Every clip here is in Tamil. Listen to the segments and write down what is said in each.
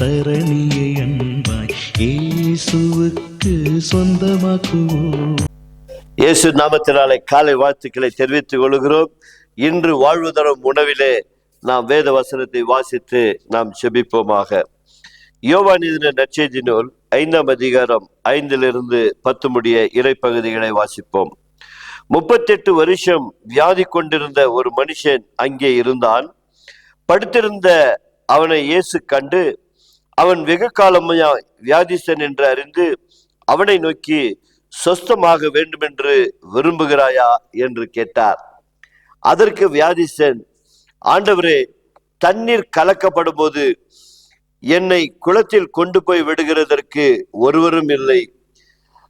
தரணியை அன்பாய். இயேசுவுக்கு சொந்தமாக்குவோம் இயேசு நாமத்தினாலே காலை வாழ்த்துக்களை தெரிவித்துக் கொள்கிறோம். இன்று வாழ்வு தரும் உணவிலே நாம் வேத வசனத்தை வாசித்து நாம் செபிப்போமாக. யோவானிதின நற்செய்தி நூல் ஐந்தாம் அதிகாரம் ஐந்திலிருந்து பத்து முடிய இறைப்பகுதிகளை வாசிப்போம். முப்பத்தெட்டு வருஷம் வியாதி கொண்டிருந்த ஒரு மனுஷன் அங்கே இருந்தான். படுத்திருந்த அவனை இயேசு கண்டு அவன் வெகு காலமையா வியாதிசன் என்று அறிந்து அவனை நோக்கி சொஸ்தமாக வேண்டுமென்று விரும்புகிறாயா? என்று கேட்டார். அதற்கு வியாதிசன் ஆண்டவரே தண்ணீர் கலக்கப்படும் போது என்னை குளத்தில் கொண்டு போய் விடுகிறதற்கு ஒருவரும் இல்லை.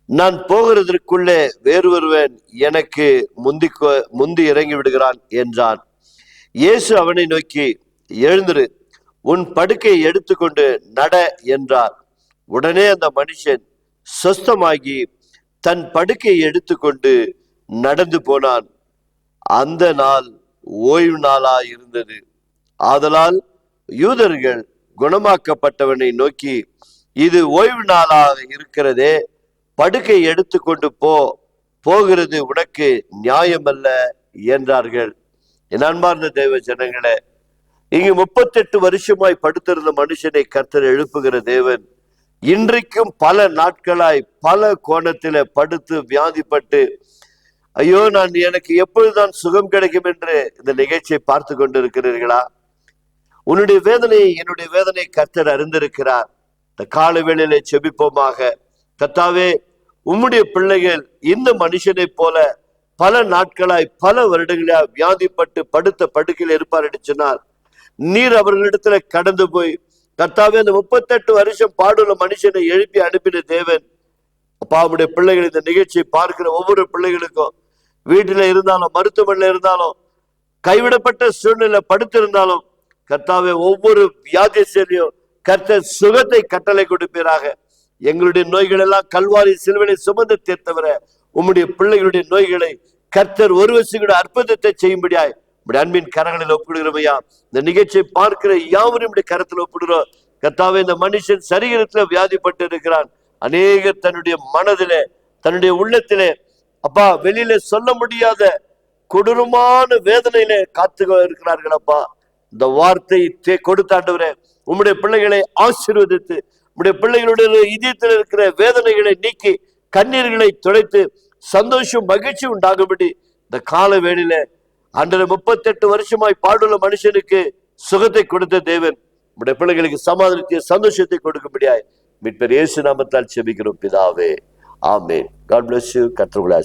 நான் போகிறதற்குள்ளே வேறு ஒருவன் எனக்கு முந்தி கொ- முந்தி இறங்கி விடுகிறான் என்றான். இயேசு அவனை நோக்கி எழுந்திரு உன் படுக்கையை எடுத்துக்கொண்டு நட என்றார். உடனே அந்த மனுஷன் சொஸ்தமாகி தன் படுக்கையை எடுத்துக்கொண்டு நடந்து போனான். அந்த நாள் ஓய்வு நாளா இருந்தது. ஆதலால் யூதர்கள் குணமாக்கப்பட்டவனை நோக்கி இது ஓய்வு நாளாக இருக்கிறதே படுக்கை எடுத்துக்கொண்டு போ போகிறது உனக்கு நியாயமல்ல என்றார்கள். என் அன்பார்ந்த தெய்வ ஜனங்களே இங்கு முப்பத்தெட்டு வருஷமாய் படுத்திருந்த மனுஷனை கர்த்தர் எழுப்புகிற தேவன் இன்றைக்கும் பல நாட்களாய் பல கோணத்தில படுத்து வியாதிப்பட்டு ஐயோ நான் எனக்கு எப்பொழுதுதான் சுகம் கிடைக்கும் என்று இந்த நிகழ்ச்சியை பார்த்து கொண்டிருக்கிறீர்களா? உன்னுடைய வேதனையை என்னுடைய வேதனை கர்த்தர் அறிந்திருக்கிறார். இந்த கால வேளையிலே செபிப்போமாக. கத்தாவே உம்முடைய பிள்ளைகள் இந்த மனுஷனை போல பல நாட்களாய் பல வருடங்களாய் வியாதிப்பட்டு படுத்த படுக்கையில் இருப்பார் என்று சொன்னார் நீர் அவர்களிடத்துல கடந்து போய் கர்த்தாவே அந்த முப்பத்தெட்டு வருஷம் பாடுள்ள மனுஷனை எழுப்பி அனுப்பின தேவன். அப்பா அவருடைய பிள்ளைகள் இந்த நிகழ்ச்சியை பார்க்கிற ஒவ்வொரு பிள்ளைகளுக்கும் வீட்டில இருந்தாலும் மருத்துவமனையில இருந்தாலும் கைவிடப்பட்ட சூழ்நிலை படுத்திருந்தாலும் கர்த்தாவே ஒவ்வொரு வியாதிசரையும் கர்த்தர் சுகத்தை கட்டளை கொடுப்பீராக. எங்களுடைய நோய்கள் எல்லாம் கல்வாரி சிலுவனை சுமந்து தீர்த்தவர. உம்முடைய பிள்ளைகளுடைய நோய்களை கர்த்தர் ஒரு கூட அற்புதத்தை செய்யும்படியாய் அன்பின் கரங்களில் ஒப்பிடுகிறோமையா இந்த நிகழ்ச்சியை பார்க்கிற யாவரும் இப்படி கரத்தில் ஒப்பிடுறோம் கத்தாவே இந்த மனுஷன் சரீரத்துல வியாதிப்பட்டு இருக்கிறான். அநேகர் தன்னுடைய மனதிலே தன்னுடைய உள்ளத்திலே அப்பா வெளியில சொல்ல முடியாத கொடூரமான வேதனையில காத்து இருக்கிறார்கள் அப்பா. இந்த வார்த்தை தே- கொடுத்தாண்டவரே உம்முடைய பிள்ளைகளை ஆசீர்வதித்து உம்முடைய பிள்ளைகளுடைய இதயத்தில் இருக்கிற வேதனைகளை நீக்கி கண்ணீர்களை துடைத்து சந்தோஷம் மகிழ்ச்சி உண்டாகும்படி இந்த கால வேளையில அன்றரை முப்பத்தெட்டு வருஷமாய் பாடுள்ள மனுஷனுக்கு சுகத்தை கொடுத்த தேவன். உடைய பிள்ளைகளுக்கு சமாதானத்தை சந்தோஷத்தை கொடுக்கும்படியாய் மீட்பர் இயேசு நாமத்தால் செபிக்கிறோம் பிதாவே. ஆமே காட் பிளஸ் யூ கர்த்தர் உங்களை